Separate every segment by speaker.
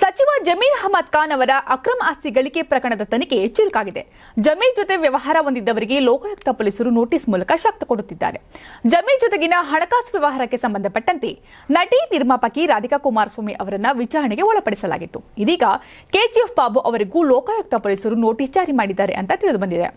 Speaker 1: ಸಚಿವ ಜಮೀರ್ ಅಹಮದ್ ಖಾನ್ ಅವರ ಅಕ್ರಮ ಆಸ್ತಿ ಗಳಿಕೆ ಪ್ರಕರಣದ ತನಿಖೆ ಚುರುಕಾಗಿದೆ ಜಮೀರ್ ಜೊತೆ ವ್ಯವಹಾರ ಹೊಂದಿದ್ದವರಿಗೆ ಲೋಕಾಯುಕ್ತ ಪೊಲೀಸರು ನೋಟಿಸ್ ಮೂಲಕ ಶಕ್ತ ಕೊಡುತ್ತಿದ್ದಾರೆ. ಜಮೀರ್ ಜೊತೆಗಿನ ಹಣಕಾಸು ವ್ಯವಹಾರಕ್ಕೆ ಸಂಬಂಧಪಟ್ಟಂತೆ ನಟಿ ನಿರ್ಮಾಪಕಿ ರಾಧಿಕಾ ಕುಮಾರಸ್ವಾಮಿ ಅವರನ್ನ ವಿಚಾರಣೆಗೆ ಒಳಪಡಿಸಲಾಗಿತ್ತು. ಇದೀಗ ಕೆಜಿಎಫ್ ಬಾಬು ಅವರಿಗೂ ಲೋಕಾಯುಕ್ತ ಪೊಲೀಸರು ನೋಟಿಸ್ ಜಾರಿ ಮಾಡಿದ್ದಾರೆ ಅಂತ ತಿಳಿದು ಬಂದಿದೆ.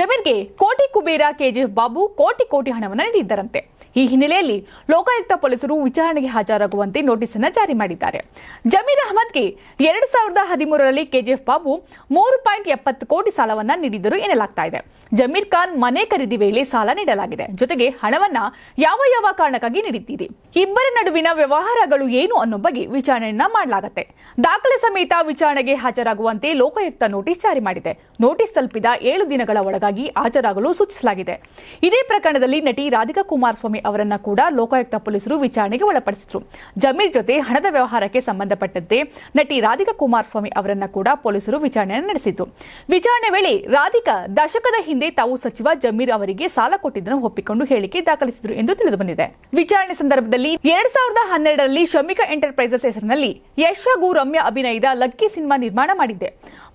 Speaker 1: ಜಮೀರ್ಗೆ ಕೋಟಿ ಕುಬೇರ ಕೆಜಿಎಫ್ ಬಾಬು ಕೋಟಿ ಕೋಟಿ ಹಣವನ್ನು ನೀಡಿದ್ದರಂತೆ. ಈ ಹಿನ್ನೆಲೆಯಲ್ಲಿ ಲೋಕಾಯುಕ್ತ ಪೊಲೀಸರು ವಿಚಾರಣೆಗೆ ಹಾಜರಾಗುವಂತೆ ನೋಟಿಸ್ ಅನ್ನು ಜಾರಿ ಮಾಡಿದ್ದಾರೆ. ಜಮೀರ್ ಅಹಮದ್ಗೆ ಎರಡ್ ಸಾವಿರದ ಹದಿಮೂರರಲ್ಲಿ ಕೆಜಿಎಫ್ ಬಾಬು ಮೂರು ಪಾಯಿಂಟ್ ಎಪ್ಪತ್ತು ಕೋಟಿ ಸಾಲವನ್ನ ನೀಡಿದ್ದರು ಎನ್ನಲಾಗ್ತಾ ಇದೆ. ಜಮೀರ್ ಖಾನ್ ಮನೆ ಖರೀದಿ ವೇಳೆ ಸಾಲ ನೀಡಲಾಗಿದೆ. ಜೊತೆಗೆ ಹಣವನ್ನ ಯಾವ ಯಾವ ಕಾರಣಕ್ಕಾಗಿ ನೀಡಿದ್ದೀರಿ? ಇಬ್ಬರ ನಡುವಿನ ವ್ಯವಹಾರಗಳು ಏನು ಅನ್ನೋ ಬಗ್ಗೆ ವಿಚಾರಣೆಯನ್ನ ಮಾಡಲಾಗುತ್ತೆ. ದಾಖಲೆ ಸಮೇತ ವಿಚಾರಣೆಗೆ ಹಾಜರಾಗುವಂತೆ ಲೋಕಾಯುಕ್ತ ನೋಟಿಸ್ ಜಾರಿ ಮಾಡಿದೆ. ನೋಟಿಸ್ ತಲುಪಿದ ಏಳು ದಿನಗಳ ಒಳಗಾಗಿ ಹಾಜರಾಗಲು ಸೂಚಿಸಲಾಗಿದೆ. ಇದೇ ಪ್ರಕರಣದಲ್ಲಿ ನಟಿ ರಾಧಿಕಾ ಕುಮಾರಸ್ವಾಮಿ ಅವರನ್ನ ಕೂಡ ಲೋಕಾಯುಕ್ತ ಪೊಲೀಸರು ವಿಚಾರಣೆಗೆ ಒಳಪಡಿಸಿದ್ರು. ಜಮೀರ್ ಜೊತೆ ಹಣದ ವ್ಯವಹಾರಕ್ಕೆ ಸಂಬಂಧಪಟ್ಟಂತೆ ನಟಿ ರಾಧಿಕಾ ಕುಮಾರಸ್ವಾಮಿ ಅವರನ್ನ ಕೂಡ ಪೊಲೀಸರು ವಿಚಾರಣೆ ನಡೆಸಿದ್ರು. ವಿಚಾರಣೆ ವೇಳೆ ರಾಧಿಕಾ ದಶಕದ ಹಿಂದೆ ತಾವು ಸಚಿವ ಜಮೀರ್ ಅವರಿಗೆ ಸಾಲ ಕೊಟ್ಟಿದ್ದನ್ನು ಒಪ್ಪಿಕೊಂಡು ಹೇಳಿಕೆ ದಾಖಲಿಸಿದ್ರು ಎಂದು ತಿಳಿದು ಬಂದಿದೆ ವಿಚಾರಣೆ ಸಂದರ್ಭದಲ್ಲಿ ಎರಡ್ ಸಾವಿರದ ಹನ್ನೆರಡರಲ್ಲಿ ಶ್ರಮಿಕ ಎಂಟರ್ಪ್ರೈಸಸ್ ಹೆಸರಿನಲ್ಲಿ ಯಶ್ ಗು ರಮ್ಯಾ ಅಭಿನಯದ ಲಕ್ಕಿ ಸಿನಿಮಾ ನಿರ್ಮಾಣ ಮಾಡಿದ್ದೆ.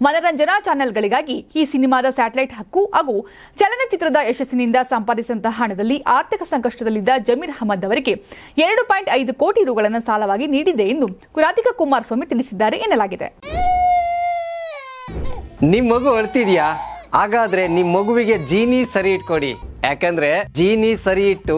Speaker 1: ಮನರಂಜನಾ ಚಾನೆಲ್ಗಳಿಗಾಗಿ ಈ ಸಿನಿಮಾದ ಸ್ಯಾಟಲೈಟ್ ಹಕ್ಕು ಹಾಗೂ ಚಲನಚಿತ್ರದ ಯಶಸ್ಸಿನಿಂದ ಸಂಪಾದಿಸಿದಂತಹ ಹಣದಲ್ಲಿ ಆರ್ಥಿಕ ಸಂಕಷ್ಟದಲ್ಲಿದ್ದ ಜಮೀರ್ ಅಹಮದ್ ಅವರಿಗೆ ಎರಡು ಪಾಯಿಂಟ್ ಐದು ಕೋಟಿ ರುಗಳನ್ನು ಸಾಲವಾಗಿ ನೀಡಿದೆ ಎಂದು ರಾಧಿಕಾ ಕುಮಾರಸ್ವಾಮಿ ತಿಳಿಸಿದ್ದಾರೆ ಎನ್ನಲಾಗಿದೆ.
Speaker 2: ನಿಮ್ ಮಗು ಅಳ್ತಿದ್ಯಾ? ಹಾಗಾದ್ರೆ ನಿಮ್ ಮಗುವಿಗೆ ಜೀನಿ ಸರಿ ಇಟ್ಕೊಡಿ. ಯಾಕಂದ್ರೆ ಜೀನಿ ಸರಿ ಇಟ್ಟು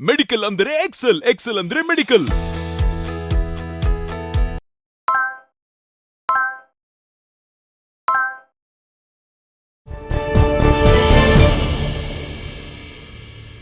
Speaker 3: ಮೆಡಿಕಲ್ ಅಂದರೆ ಎಕ್ಸೆಲ್ ಎಕ್ಸೆಲ್ ಅಂದ್ರೆ ಮೆಡಿಕಲ್